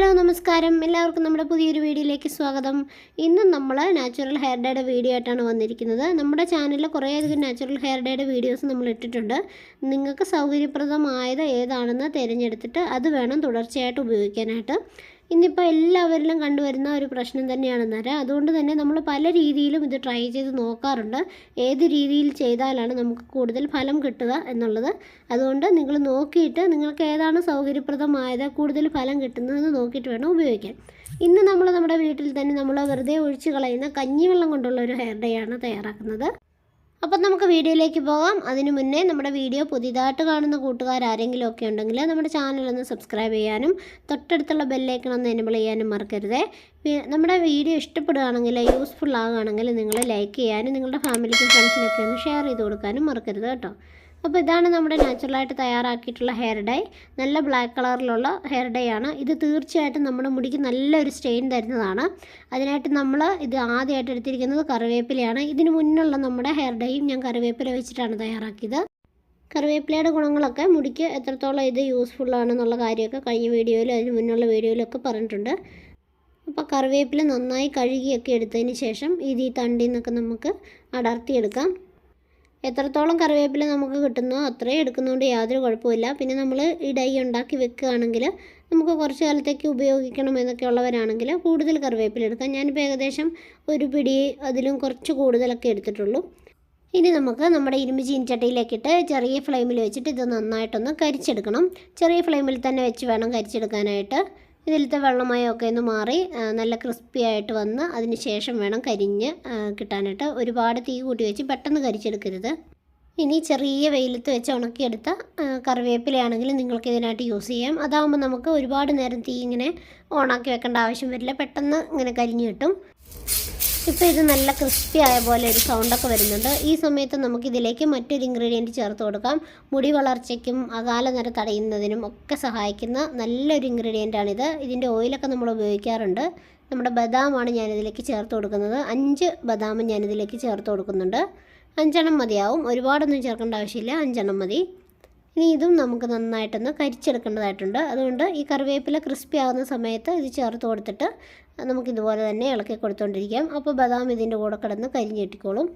Hello നമസ്കാരം. എല്ലാവർക്കും നമ്മുടെ പുതിയൊരു വീഡിയോയിലേക്ക് സ്വാഗതം. ഇന്ന് നമ്മൾ നാച്ചുറൽ ഹെയർ ഡേയുടെ വീഡിയോ ആയിട്ടാണ് വന്നിരിക്കുന്നത്. നമ്മുടെ ചാനലിൽ കുറേയധികം നാച്ചുറൽ ഹെയർ ഡേയുടെ വീഡിയോസ് നമ്മൾ ഇട്ടിട്ടുണ്ട്. നിങ്ങൾക്ക് സൗകര്യപ്രദമായത് ഏതാണെന്ന് തിരഞ്ഞെടുത്തിട്ട് അത് വേണം തുടർച്ചയായിട്ട് ഉപയോഗിക്കാനായിട്ട്. ഇന്നിപ്പോൾ എല്ലാവരിലും കണ്ടുവരുന്ന ഒരു പ്രശ്നം തന്നെയാണ് നര. അതുകൊണ്ട് തന്നെ നമ്മൾ പല രീതിയിലും ഇത് ട്രൈ ചെയ്ത് നോക്കാറുണ്ട്. ഏത് രീതിയിൽ ചെയ്താലാണ് നമുക്ക് കൂടുതൽ ഫലം കിട്ടുക എന്നുള്ളത്. അതുകൊണ്ട് നിങ്ങൾ നോക്കിയിട്ട് നിങ്ങൾക്ക് ഏതാണ് സൗകര്യപ്രദമായത് കൂടുതൽ ഫലം കിട്ടുന്നതെന്ന് നോക്കിയിട്ട് വേണം ഉപയോഗിക്കാൻ. ഇന്ന് നമ്മൾ നമ്മുടെ വീട്ടിൽ തന്നെ നമ്മൾ വെറുതെ ഒഴിച്ച് കളയുന്ന കഞ്ഞിവെള്ളം കൊണ്ടുള്ള ഒരു ഹെയർ ഡേ ആണ് തയ്യാറാക്കുന്നത്. അപ്പം നമുക്ക് വീഡിയോയിലേക്ക് പോകാം. അതിനു മുന്നേ നമ്മുടെ വീഡിയോ പുതിയതായിട്ട് കാണുന്ന കൂട്ടുകാർ ആരെങ്കിലും ഒക്കെ ഉണ്ടെങ്കിൽ നമ്മുടെ ചാനൽ ഒന്ന് സബ്സ്ക്രൈബ് ചെയ്യാനും തൊട്ടടുത്തുള്ള ബെല്ലൈക്കൺ ഒന്ന് എനബിൾ ചെയ്യാനും മറക്കരുത്. നമ്മുടെ വീഡിയോ ഇഷ്ടപ്പെടുകയാണെങ്കിൽ യൂസ്ഫുൾ ആകുകയാണെങ്കിൽ നിങ്ങൾ ലൈക്ക് ചെയ്യാനും നിങ്ങളുടെ ഫാമിലിക്കും ഫ്രണ്ട്സിനൊക്കെ ഒന്ന് ഷെയർ ചെയ്ത് കൊടുക്കാനും മറക്കരുത് കേട്ടോ. അപ്പോൾ ഇതാണ് നമ്മുടെ നാച്ചുറലായിട്ട് തയ്യാറാക്കിയിട്ടുള്ള ഹെയർ ഡൈ നല്ല ബ്ലാക്ക് കളറിലുള്ള ഹെയർ ഡൈ ആണ്. ഇത് തീർച്ചയായിട്ടും നമ്മുടെ മുടിക്ക് നല്ലൊരു സ്റ്റെയിൻ തരുന്നതാണ്. അതിനായിട്ട് നമ്മൾ ഇത് ആദ്യമായിട്ട് എടുത്തിരിക്കുന്നത് കറിവേപ്പിലയാണ്. ഇതിന് മുന്നുള്ള നമ്മുടെ ഹെയർ ഡൈയും ഞാൻ കറിവേപ്പില വെച്ചിട്ടാണ് തയ്യാറാക്കിയത്. കറിവേപ്പിലയുടെ ഗുണങ്ങളൊക്കെ മുടിക്ക് എത്രത്തോളം ഇത് യൂസ്ഫുൾ കാര്യമൊക്കെ കഴിഞ്ഞ വീഡിയോയിലും അതിന് മുന്നുള്ള വീഡിയോയിലൊക്കെ പറഞ്ഞിട്ടുണ്ട്. അപ്പോൾ കറിവേപ്പില നന്നായി കഴുകിയൊക്കെ എടുത്തതിന് ശേഷം ഇത് ഈ തണ്ടിൽ നിന്നൊക്കെ നമുക്ക് അടർത്തിയെടുക്കാം. എത്രത്തോളം കറിവേപ്പില നമുക്ക് കിട്ടുന്നോ അത്രയും എടുക്കുന്നതുകൊണ്ട് യാതൊരു കുഴപ്പമില്ല പിന്നെ നമ്മൾ ഈ ഡൈ ഉണ്ടാക്കി വെക്കുകയാണെങ്കിൽ നമുക്ക് കുറച്ച് കാലത്തേക്ക് ഉപയോഗിക്കണം എന്നൊക്കെ ഉള്ളവരാണെങ്കിൽ കൂടുതൽ കറിവേപ്പില എടുക്കാം. ഞാനിപ്പോൾ ഏകദേശം ഒരു പിടി അതിലും കുറച്ച് കൂടുതലൊക്കെ എടുത്തിട്ടുള്ളൂ. ഇനി നമുക്ക് നമ്മുടെ ഇരുമ്പ് ചീനിച്ചട്ടിയിലേക്കിട്ട് ചെറിയ ഫ്ലെയിമിൽ വെച്ചിട്ട് ഇത് നന്നായിട്ടൊന്ന് കരിച്ചെടുക്കണം. ചെറിയ ഫ്ലെയിമിൽ തന്നെ വെച്ച് വേണം കരിച്ചെടുക്കാനായിട്ട്. ഇതിലത്തെ വെള്ളമയമൊക്കെ ഒന്ന് മാറി നല്ല ക്രിസ്പി ആയിട്ട് വന്ന് അതിന് ശേഷം വേണം കരിഞ്ഞ് കിട്ടാനായിട്ട്. ഒരുപാട് തീ കൂട്ടി വെച്ച് പെട്ടെന്ന് കരിച്ചെടുക്കരുത്. ഇനി ചെറിയ വെയിലത്ത് വെച്ച് ഉണക്കിയെടുത്ത കറിവേപ്പിലയാണെങ്കിൽ നിങ്ങൾക്ക് ഇതിനായിട്ട് യൂസ് ചെയ്യാം. അതാകുമ്പോൾ നമുക്ക് ഒരുപാട് നേരം തീ ഇങ്ങനെ ഓണാക്കി വെക്കേണ്ട ആവശ്യം വരില്ല. പെട്ടെന്ന് ഇങ്ങനെ കരിഞ്ഞ് കിട്ടും. ഇപ്പോൾ ഇത് നല്ല ക്രിസ്പി ആയ പോലെ ഒരു സൗണ്ടൊക്കെ വരുന്നുണ്ട്. ഈ സമയത്ത് നമുക്കിതിലേക്ക് മറ്റൊരു ഇൻഗ്രീഡിയന്റ് ചേർത്ത് കൊടുക്കാം. മുടി വളർച്ചയ്ക്കും അകാല നിര തടയുന്നതിനും ഒക്കെ സഹായിക്കുന്ന നല്ലൊരു ഇൻഗ്രീഡിയന്റാണിത് ഇതിന്റെ ഓയിലൊക്കെ നമ്മൾ ഉപയോഗിക്കാറുണ്ട്. നമ്മുടെ ബദാമാണ് ഞാനിതിലേക്ക് ചേർത്ത് കൊടുക്കുന്നത്. അഞ്ച് ബദാം ഞാനിതിലേക്ക് ചേർത്ത് കൊടുക്കുന്നുണ്ട്. അഞ്ചെണ്ണം മതിയാവും. ഒരുപാടൊന്നും ചേർക്കേണ്ട ആവശ്യമില്ല. അഞ്ചെണ്ണം മതി. ഇനി ഇതും നമുക്ക് നന്നായിട്ടൊന്ന് കരിച്ചെടുക്കേണ്ടതായിട്ടുണ്ട്. അതുകൊണ്ട് ഈ കറിവേപ്പില ക്രിസ്പി ആകുന്ന സമയത്ത് ഇത് ചേർത്ത് കൊടുത്തിട്ട് നമുക്കിതുപോലെ തന്നെ ഇളക്കി കൊടുത്തുകൊണ്ടിരിക്കാം അപ്പോൾ ബദാം ഇതിന്റെ കൂടെ കിടന്ന് കരിഞ്ഞിട്ടിക്കോളും.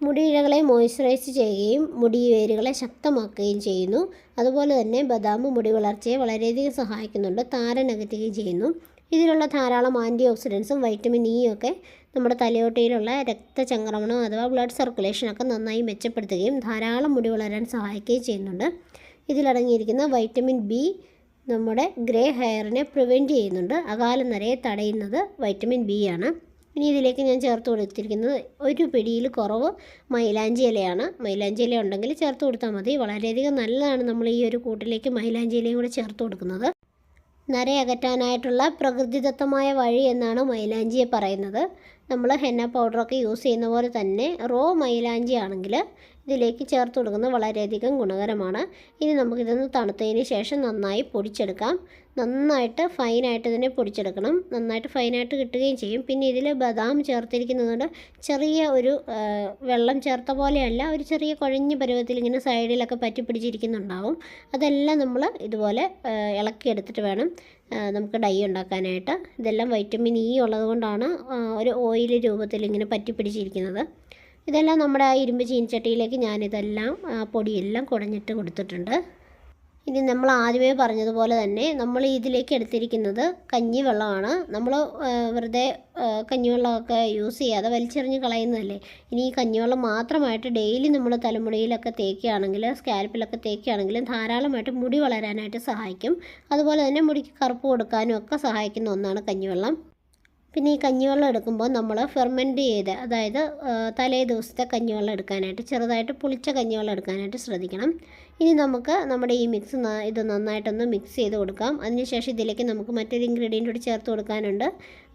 മുടിയിഴകളെ മോയ്സ്ചറൈസ് ചെയ്യുകയും മുടി വേരുകളെ ശക്തമാക്കുകയും ചെയ്യുന്നു. അതുപോലെ തന്നെ ബദാം മുടി വളർച്ചയെ വളരെയധികം സഹായിക്കുന്നുണ്ട്. താരനകറ്റുകയും ചെയ്യുന്നു. ഇതിലുള്ള ധാരാളം ആന്റി ഓക്സിഡൻസും വൈറ്റമിൻ ഇ ഒക്കെ നമ്മുടെ തലയോട്ടിയിലുള്ള രക്തചംക്രമണം അഥവാ ബ്ലഡ് സർക്കുലേഷനൊക്കെ നന്നായി മെച്ചപ്പെടുത്തുകയും ധാരാളം മുടി വളരാൻ സഹായിക്കുകയും ചെയ്യുന്നുണ്ട്. ഇതിലടങ്ങിയിരിക്കുന്ന വൈറ്റമിൻ ബി നമ്മുടെ ഗ്രേ ഹെയറിനെ പ്രിവെന്റ് ചെയ്യുന്നുണ്ട്. അകാല നരയെ തടയുന്നത് വൈറ്റമിൻ ബി ആണ്. ഇനി ഇതിലേക്ക് ഞാൻ ചേർത്ത് കൊടുത്തിരിക്കുന്നത് ഒരു പിടിയിൽ കുറവ് മൈലാഞ്ചി ഇലയാണ്. മൈലാഞ്ചി ഇല ഉണ്ടെങ്കിൽ ചേർത്ത് കൊടുത്താൽ മതി. വളരെയധികം നല്ലതാണ് നമ്മൾ ഈ ഒരു കൂട്ടിലേക്ക് മൈലാഞ്ചി ഇലയും കൂടെ ചേർത്ത് കൊടുക്കുന്നത്. നരയകറ്റാനായിട്ടുള്ള പ്രകൃതിദത്തമായ വഴി എന്നാണ് മൈലാഞ്ചിയെ പറയുന്നത്. നമ്മൾ ഹെന്ന പൗഡറൊക്കെ യൂസ് ചെയ്യുന്ന പോലെ തന്നെ റോ മൈലാഞ്ചി ആണെങ്കിൽ ഇതിലേക്ക് ചേർത്ത് കൊടുക്കുന്നത് വളരെയധികം ഗുണകരമാണ്. ഇനി നമുക്കിതൊന്ന് തണുത്തതിന് ശേഷം നന്നായി പൊടിച്ചെടുക്കാം. നന്നായിട്ട് ഫൈനായിട്ട് ഇതിനെ പൊടിച്ചെടുക്കണം. നന്നായിട്ട് ഫൈനായിട്ട് കിട്ടുകയും ചെയ്യും. പിന്നെ ഇതിൽ ബദാം ചേർത്തിരിക്കുന്നതുകൊണ്ട് ചെറിയ ഒരു വെള്ളം ചേർത്ത പോലെയല്ല ഒരു ചെറിയ കുഴഞ്ഞ പരുവത്തിൽ ഇങ്ങനെ സൈഡിലൊക്കെ പറ്റി പിടിച്ചിരിക്കുന്നുണ്ടാവും. അതെല്ലാം നമ്മൾ ഇതുപോലെ ഇളക്കിയെടുത്തിട്ട് വേണം നമുക്ക് ഡൈ ഉണ്ടാക്കാനായിട്ട്. ഇതെല്ലാം വൈറ്റമിൻ ഇ ഉള്ളതുകൊണ്ടാണ് ഒരു ഓയിൽ രൂപത്തിൽ ഇങ്ങനെ പറ്റി പിടിച്ചിരിക്കുന്നത്. ഇതെല്ലാം നമ്മുടെ ആ ഇരുമ്പ് ചീനിച്ചട്ടിയിലേക്ക് ഞാനിതെല്ലാം പൊടിയെല്ലാം കുടഞ്ഞിട്ട് കൊടുത്തിട്ടുണ്ട്. ഇനി നമ്മൾ ആദ്യമേ പറഞ്ഞതുപോലെ തന്നെ നമ്മൾ ഇതിലേക്ക് എടുത്തിരിക്കുന്നത് കഞ്ഞിവെള്ളമാണ്. നമ്മൾ വെറുതെ കഞ്ഞിവെള്ളമൊക്കെ യൂസ് ചെയ്യാതെ വലിച്ചെറിഞ്ഞ് കളയുന്നതല്ലേ? ഇനി ഈ കഞ്ഞിവെള്ളം മാത്രമായിട്ട് ഡെയിലി നമ്മൾ തലമുടിയിലൊക്കെ തേക്കുകയാണെങ്കിൽ സ്കാൽപ്പിലൊക്കെ തേക്കുകയാണെങ്കിൽ ധാരാളമായിട്ട് മുടി വളരാനായിട്ട് സഹായിക്കും. അതുപോലെ തന്നെ മുടിക്ക് കറുപ്പ് കൊടുക്കാനും ഒക്കെ സഹായിക്കുന്ന ഒന്നാണ് കഞ്ഞിവെള്ളം. പിന്നെ ഈ കഞ്ഞിവെള്ളം എടുക്കുമ്പോൾ നമ്മൾ ഫെർമെന്റ് ചെയ്ത് അതായത് തലേ ദിവസത്തെ കഞ്ഞിവെള്ളം എടുക്കാനായിട്ട് ചെറുതായിട്ട് പുളിച്ച കഞ്ഞിവെള്ളം എടുക്കാനായിട്ട് ശ്രദ്ധിക്കണം. ഇനി നമുക്ക് നമ്മുടെ ഈ മിക്സ് ഇത് നന്നായിട്ടൊന്ന് മിക്സ് ചെയ്ത് കൊടുക്കാം. അതിനുശേഷം ഇതിലേക്ക് നമുക്ക് മറ്റൊരു ഇൻഗ്രീഡിയന്റ് കൂടി ചേർത്ത് കൊടുക്കാനുണ്ട്.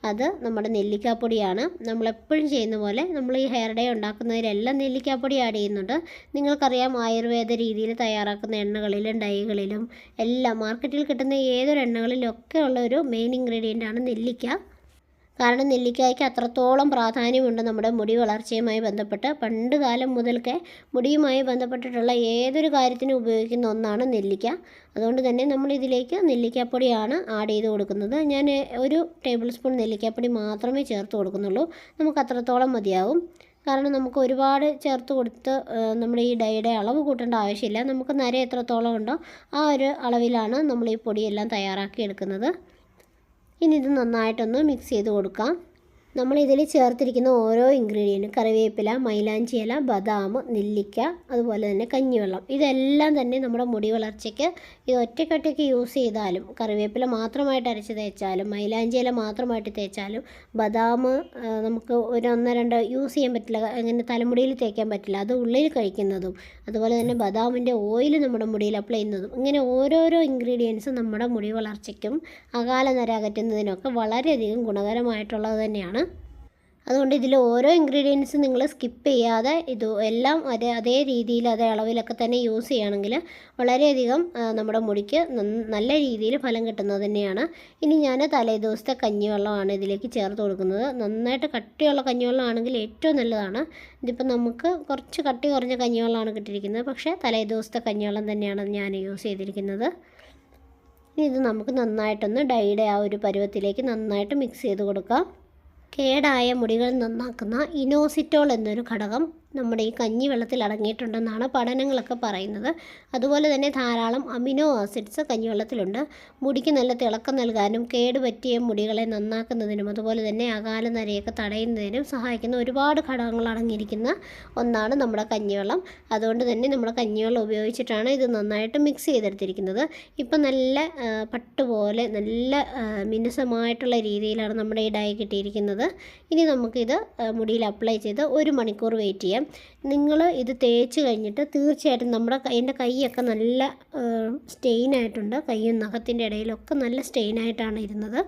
അത് നമ്മുടെ നെല്ലിക്കാപ്പൊടിയാണ്. നമ്മളെപ്പോഴും ചെയ്യുന്ന പോലെ നമ്മൾ ഈ ഹെയർ ഡേ ഉണ്ടാക്കുന്നതിലെല്ലാം നെല്ലിക്കാപ്പൊടി ആഡ് ചെയ്യുന്നുണ്ട്. നിങ്ങൾക്കറിയാം ആയുർവേദ രീതിയിൽ തയ്യാറാക്കുന്ന എണ്ണകളിലും ഡൈകളിലും എല്ലാം മാർക്കറ്റിൽ കിട്ടുന്ന ഏതൊരു എണ്ണകളിലും ഒക്കെ ഉള്ള ഒരു മെയിൻ ഇൻഗ്രീഡിയന്റ് ആണ് നെല്ലിക്ക. കാരണം നെല്ലിക്കായ്ക്ക് അത്രത്തോളം പ്രാധാന്യമുണ്ട് നമ്മുടെ മുടി വളർച്ചയുമായി ബന്ധപ്പെട്ട്. പണ്ട് കാലം മുതൽക്കേ മുടിയുമായി ബന്ധപ്പെട്ടിട്ടുള്ള ഏതൊരു കാര്യത്തിനും ഉപയോഗിക്കുന്ന ഒന്നാണ് നെല്ലിക്ക. അതുകൊണ്ട് തന്നെ നമ്മൾ ഇതിലേക്ക് നെല്ലിക്കാപ്പൊടിയാണ് ആഡ് ചെയ്ത് കൊടുക്കുന്നത്. ഞാൻ ഒരു ടേബിൾ സ്പൂൺ നെല്ലിക്കാപ്പൊടി മാത്രമേ ചേർത്ത് കൊടുക്കുന്നുള്ളൂ. നമുക്ക് അത്രത്തോളം മതിയാവും. കാരണം നമുക്ക് ഒരുപാട് ചേർത്ത് കൊടുത്ത് നമ്മുടെ ഈ ഡൈയുടെ അളവ് കൂട്ടേണ്ട ആവശ്യമില്ല. നമുക്ക് നര എത്രത്തോളം ഉണ്ടോ ആ ഒരു അളവിലാണ് നമ്മൾ ഈ പൊടിയെല്ലാം തയ്യാറാക്കി എടുക്കുന്നത്. ഇനി ഇത് നന്നായിട്ടൊന്ന് മിക്സ് ചെയ്ത് കൊടുക്കാം. നമ്മൾ ഇതിൽ ചേർത്തിരിക്കുന്ന ഓരോ ഇൻഗ്രീഡിയന്റും കറിവേപ്പില മൈലാഞ്ചി ഇല ബദാം നെല്ലിക്ക അതുപോലെ തന്നെ കഞ്ഞിവെള്ളം. ഇതെല്ലാം തന്നെ നമ്മുടെ മുടി വളർച്ചയ്ക്ക് ഇത് ഒറ്റയ്ക്കൊറ്റയ്ക്ക് യൂസ് ചെയ്താലും കറിവേപ്പില മാത്രമായിട്ട് അരച്ച് തേച്ചാലും മൈലാഞ്ചി ഇല മാത്രമായിട്ട് തേച്ചാലും ബദാം നമുക്ക് ഒരു ഒന്ന് രണ്ട് യൂസ് ചെയ്യാൻ പറ്റില്ല അങ്ങനെ തലമുടിയിൽ തേക്കാൻ പറ്റില്ല അത് ഉള്ളിൽ കഴിക്കുന്നതും അതുപോലെ തന്നെ ബദാമിന്റെ ഓയിൽ നമ്മുടെ മുടിയിൽ അപ്ലൈ ചെയ്യുന്നതും ഇങ്ങനെ ഓരോരോ ഇൻഗ്രീഡിയൻസ് നമ്മുടെ മുടി വളർച്ചയ്ക്കും അകാല നര അകറ്റുന്നതിനൊക്കെ വളരെയധികം ഗുണകരമായിട്ടുള്ളത് തന്നെയാണ് അതുകൊണ്ട് ഇതിൽ ഓരോ ഇൻഗ്രീഡിയൻസ് നിങ്ങൾ സ്കിപ്പ് ചെയ്യാതെ ഇത് എല്ലാം അതേ അതേ രീതിയിൽ അതേ അളവിലൊക്കെ തന്നെ യൂസ് ചെയ്യുകയാണെങ്കിൽ വളരെയധികം നമ്മുടെ മുടിക്ക് നല്ല രീതിയിൽ ഫലം കിട്ടുന്നത് തന്നെയാണ്. ഇനി ഞാൻ തലേ ദിവസത്തെ കഞ്ഞിവെള്ളമാണ് ഇതിലേക്ക് ചേർത്ത് കൊടുക്കുന്നത്. നന്നായിട്ട് കട്ടിയുള്ള കഞ്ഞിവെള്ളമാണെങ്കിൽ ഏറ്റവും നല്ലതാണ്. ഇതിപ്പോൾ നമുക്ക് കുറച്ച് കട്ടി കുറഞ്ഞ കഞ്ഞിവെള്ളമാണ് കിട്ടിയിരിക്കുന്നത്. പക്ഷേ തലേ ദിവസത്തെ കഞ്ഞിവെള്ളം തന്നെയാണ് ഞാൻ യൂസ് ചെയ്തിരിക്കുന്നത്. ഇനി ഇത് നമുക്ക് നന്നായിട്ടൊന്ന് ഡൈഡ് ആ ഒരു പരുവത്തിലേക്ക് നന്നായിട്ട് മിക്സ് ചെയ്ത് കൊടുക്കാം. കേടായ മുടികൾ നന്നാക്കുന്ന ഇനോസിറ്റോൾ എന്നൊരു ഘടകം നമ്മുടെ ഈ കഞ്ഞി വെള്ളത്തിൽ അടങ്ങിയിട്ടുണ്ടെന്നാണ് പഠനങ്ങളൊക്കെ പറയുന്നത്. അതുപോലെ തന്നെ ധാരാളം അമിനോ ആസിഡ്സ് കഞ്ഞി വെള്ളത്തിലുണ്ട് മുടിക്ക് നല്ല തിളക്കം നൽകാനും കേട് പറ്റിയ മുടികളെ നന്നാക്കുന്നതിനും അതുപോലെ തന്നെ അകാല നരയൊക്കെ തടയുന്നതിനും സഹായിക്കുന്ന ഒരുപാട് ഘടകങ്ങൾ അടങ്ങിയിരിക്കുന്ന ഒന്നാണ് നമ്മുടെ കഞ്ഞിവെള്ളം. അതുകൊണ്ട് തന്നെ നമ്മുടെ കഞ്ഞിവെള്ളം ഉപയോഗിച്ചിട്ടാണ് ഇത് നന്നായിട്ട് മിക്സ് ചെയ്തെടുത്തിരിക്കുന്നത്. ഇപ്പം നല്ല പട്ടുപോലെ നല്ല മിനുസമായിട്ടുള്ള രീതിയിലാണ് നമ്മുടെ ഈ ഡൈ കിട്ടിയിരിക്കുന്നത്. ഇനി നമുക്കിത് മുടിയിൽ അപ്ലൈ ചെയ്ത് ഒരു മണിക്കൂർ വെയിറ്റ് ചെയ്യാം. നിങ്ങൾ ഇത് തേച്ച് കഴിഞ്ഞിട്ട് തീർച്ചയായിട്ടും നമ്മുടെ എന്റെ കൈയൊക്കെ നല്ല സ്റ്റെയിൻ ആയിട്ടുണ്ട്. കൈയും നഖത്തിന്റെ ഇടയിലൊക്കെ നല്ല സ്റ്റെയിൻ ആയിട്ടാണ് ഇരുന്നത്.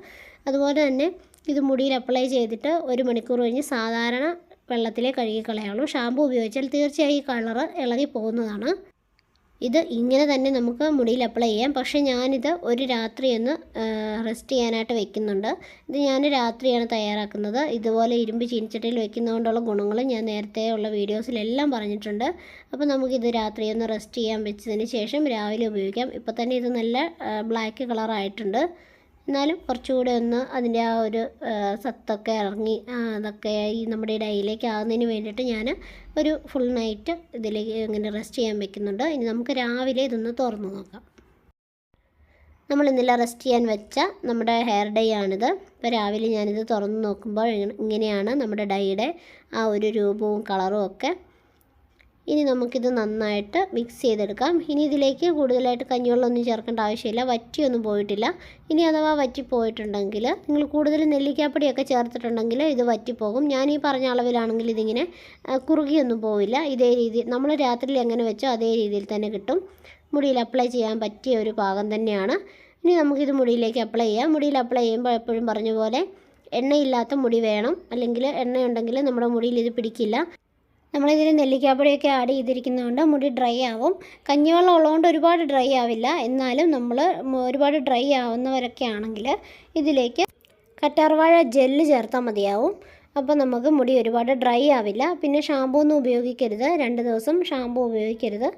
അതുപോലെ തന്നെ ഇത് മുടിയിൽ അപ്ലൈ ചെയ്തിട്ട് ഒരു മണിക്കൂർ കഴിഞ്ഞ് സാധാരണ വെള്ളത്തിലേ കഴുകി കളയാവുള്ളൂ ഷാമ്പു ഉപയോഗിച്ചാൽ തീർച്ചയായും ഈ കളറ് ഇളകി പോകുന്നതാണ്. ഇത് ഇങ്ങനെ തന്നെ നമുക്ക് മുടിയിൽ അപ്ലൈ ചെയ്യാം. പക്ഷേ ഞാനിത് ഒരു രാത്രി ഒന്ന് റെസ്റ്റ് ചെയ്യാനായിട്ട് വെക്കുന്നുണ്ട്. ഇത് ഞാൻ രാത്രിയാണ് തയ്യാറാക്കുന്നത്. ഇതുപോലെ ഇരുമ്പ് ചീനിച്ചട്ടിയിൽ വെക്കുന്നതുകൊണ്ടുള്ള ഗുണങ്ങൾ ഞാൻ നേരത്തെ ഉള്ള വീഡിയോസിലെല്ലാം പറഞ്ഞിട്ടുണ്ട്. അപ്പോൾ നമുക്കിത് രാത്രി ഒന്ന് റെസ്റ്റ് ചെയ്യാൻ വെച്ചതിന് ശേഷം രാവിലെ ഉപയോഗിക്കാം. ഇപ്പോൾ തന്നെ ഇത് നല്ല ബ്ലാക്ക് കളറായിട്ടുണ്ട് എന്നാലും കുറച്ചുകൂടെ ഒന്ന് അതിന്റെ ആ ഒരു സത്തൊക്കെ ഇറങ്ങി അതൊക്കെ ഈ നമ്മുടെ ഡൈയിലേക്ക് ആകുന്നതിന് വേണ്ടിയിട്ട് ഞാൻ ഒരു ഫുൾ നൈറ്റ് ഇതിലേക്ക് ഇങ്ങനെ റെസ്റ്റ് ചെയ്യാൻ വെക്കുന്നുണ്ട്. ഇനി നമുക്ക് രാവിലെ ഇതൊന്ന് തുറന്നു നോക്കാം. നമ്മൾ ഇന്നലെ റെസ്റ്റ് ചെയ്യാൻ വെച്ച നമ്മുടെ ഹെയർ ഡൈ ആണിത്. ഇപ്പോൾ രാവിലെ ഞാനിത് തുറന്ന് നോക്കുമ്പോൾ ഇങ്ങനെയാണ് നമ്മുടെ ഡൈയുടെ ആ ഒരു രൂപവും കളറും ഒക്കെ ഇനി നമുക്കിത് നന്നായിട്ട് മിക്സ് ചെയ്തെടുക്കാം. ഇനി ഇതിലേക്ക് കൂടുതലായിട്ട് കഞ്ഞിവെള്ളമൊന്നും ചേർക്കേണ്ട ആവശ്യമില്ല. വറ്റിയൊന്നും പോയിട്ടില്ല. ഇനി അഥവാ വറ്റി പോയിട്ടുണ്ടെങ്കിൽ നിങ്ങൾ കൂടുതൽ നെല്ലിക്കാപ്പൊടിയൊക്കെ ചേർത്തിട്ടുണ്ടെങ്കിൽ ഇത് വറ്റിപ്പോകും ഞാൻ ഈ പറഞ്ഞ അളവിലാണെങ്കിൽ ഇതിങ്ങനെ കുറുകിയൊന്നും പോവില്ല. ഇതേ രീതി നമ്മൾ രാത്രിയിൽ എങ്ങനെ വെച്ചോ അതേ രീതിയിൽ തന്നെ കിട്ടും. മുടിയിൽ അപ്ലൈ ചെയ്യാൻ പറ്റിയ ഒരു പാകം തന്നെയാണ്. ഇനി നമുക്കിത് മുടിയിലേക്ക് അപ്ലൈ ചെയ്യാം. മുടിയിൽ അപ്ലൈ ചെയ്യുമ്പോൾ എപ്പോഴും പറഞ്ഞ പോലെ എണ്ണയില്ലാത്ത മുടി വേണം. അല്ലെങ്കിൽ എണ്ണയുണ്ടെങ്കിൽ നമ്മുടെ മുടിയിൽ ഇത് പിടിക്കില്ല. നമ്മളിതിൽ നെല്ലിക്കാപ്പൊടിയൊക്കെ ആഡ് ചെയ്തിരിക്കുന്നതുകൊണ്ട് മുടി ഡ്രൈ ആവും. കഞ്ഞിവെള്ളം ഉള്ളതുകൊണ്ട് ഒരുപാട് ഡ്രൈ ആവില്ല. എന്നാലും നമ്മൾ ഒരുപാട് ഡ്രൈ ആവുന്നവരൊക്കെ ആണെങ്കിൽ ഇതിലേക്ക് കറ്റാർവാഴ ജെല്ല് ചേർത്താൽ മതിയാവും. അപ്പോൾ നമുക്ക് മുടി ഒരുപാട് ഡ്രൈ ആവില്ല. പിന്നെ ഷാമ്പൂ ഒന്നും ഉപയോഗിക്കരുത്. രണ്ട് ദിവസം ഷാമ്പൂ ഉപയോഗിക്കരുത്.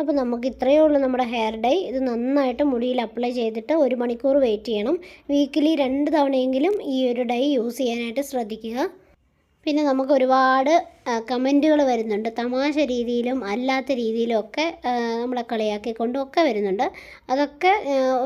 അപ്പോൾ നമുക്ക് ഇത്രയേ ഉള്ളൂ നമ്മുടെ ഹെയർ ഡൈ ഇത് നന്നായിട്ട് മുടിയിൽ അപ്ലൈ ചെയ്തിട്ട് ഒരു മണിക്കൂർ വെയിറ്റ് ചെയ്യണം. വീക്കിലി രണ്ട് തവണയെങ്കിലും ഈ ഒരു ഡൈ യൂസ് ചെയ്യാനായിട്ട് ശ്രദ്ധിക്കുക. പിന്നെ നമുക്ക് ഒരുപാട് കമന്റുകൾ വരുന്നുണ്ട്. തമാശ രീതിയിലും അല്ലാത്ത രീതിയിലും ഒക്കെ നമ്മളെ കളിയാക്കിക്കൊണ്ടും ഒക്കെ വരുന്നുണ്ട്. അതൊക്കെ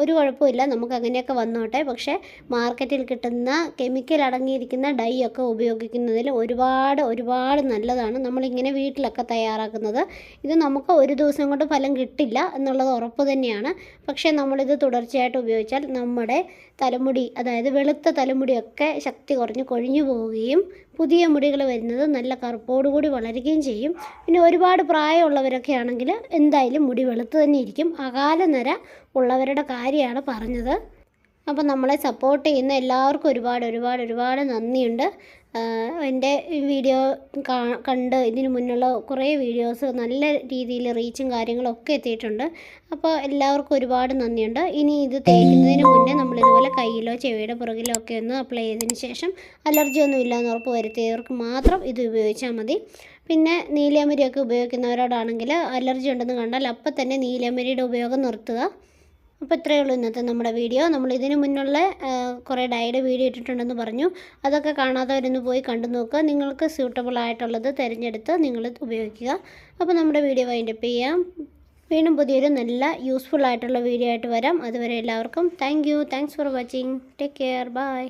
ഒരു കുഴപ്പമില്ല. നമുക്ക് അങ്ങനെയൊക്കെ വന്നോട്ടെ. പക്ഷേ മാർക്കറ്റിൽ കിട്ടുന്ന കെമിക്കൽ അടങ്ങിയിരിക്കുന്ന ഡൈ ഒക്കെ ഉപയോഗിക്കുന്നതിൽ ഒരുപാട് ഒരുപാട് നല്ലതാണ് നമ്മളിങ്ങനെ വീട്ടിലൊക്കെ തയ്യാറാക്കുന്നത്. ഇത് നമുക്ക് ഒരു ദിവസം കൊണ്ട് ഫലം കിട്ടില്ല എന്നുള്ളത് ഉറപ്പ് തന്നെയാണ്. പക്ഷേ നമ്മളിത് തുടർച്ചയായിട്ട് ഉപയോഗിച്ചാൽ നമ്മുടെ തലമുടി അതായത് വെളുത്ത തലമുടിയൊക്കെ ശക്തി കുറഞ്ഞ് കൊഴിഞ്ഞു പോവുകയും പുതിയ മുടികൾ വരുന്നത് നല്ല കറുപ്പോടുകൂടി വളരുകയും ചെയ്യും. പിന്നെ ഒരുപാട് പ്രായമുള്ളവരൊക്കെ ആണെങ്കിൽ എന്തായാലും മുടി വെളുത്ത് തന്നെ ഇരിക്കും. അകാല നിര ഉള്ളവരുടെ കാര്യമാണ് പറഞ്ഞത്. അപ്പം നമ്മളെ സപ്പോർട്ട് ചെയ്യുന്ന എല്ലാവർക്കും ഒരുപാട് ഒരുപാട് ഒരുപാട് നന്ദിയുണ്ട്. എന്റെ വീഡിയോ കണ്ട് ഇതിന് മുന്നുള്ള കുറേ വീഡിയോസ് നല്ല രീതിയിൽ റീച്ചും കാര്യങ്ങളും ഒക്കെ എത്തിയിട്ടുണ്ട്. അപ്പോൾ എല്ലാവർക്കും ഒരുപാട് നന്ദിയുണ്ട്. ഇനി ഇത് തേക്കുന്നതിന് മുന്നേ നമ്മൾ ഇതുപോലെ കയ്യിലോ ചെവിയുടെ പുറകിലോ ഒക്കെ ഒന്ന് അപ്ലൈ ചെയ്തതിന് ശേഷം അലർജി ഒന്നും ഇല്ലാന്ന് ഉറപ്പ് വരുത്തിയവർക്ക് മാത്രം ഇത് ഉപയോഗിച്ചാൽ മതി. പിന്നെ നീലയമരിയൊക്കെ ഉപയോഗിക്കുന്നവരോടാണെങ്കിൽ അലർജി ഉണ്ടെന്ന് കണ്ടാൽ അപ്പം തന്നെ നീലയമരിയുടെ ഉപയോഗം നിർത്തുക. അപ്പോൾ ഇത്രയേ ഉള്ളൂ ഇന്നത്തെ നമ്മുടെ വീഡിയോ. നമ്മൾ ഇതിന് മുന്നുള്ള കുറേ ഡയയുടെ വീഡിയോ ഇട്ടിട്ടുണ്ടെന്ന് പറഞ്ഞു. അതൊക്കെ കാണാത്തവരൊന്ന് പോയി കണ്ടു നോക്കുക. നിങ്ങൾക്ക് സ്യൂട്ടബിൾ ആയിട്ടുള്ളത് തിരഞ്ഞെടുത്ത് നിങ്ങൾ ഉപയോഗിക്കുക. അപ്പോൾ നമ്മുടെ വീഡിയോ വൈൻഡ് അപ്പ് ചെയ്യാം. വീണ്ടും പുതിയൊരു നല്ല യൂസ്ഫുൾ ആയിട്ടുള്ള വീഡിയോ ആയിട്ട് വരാം. അതുവരെ എല്ലാവർക്കും thank you thanks for watching take care bye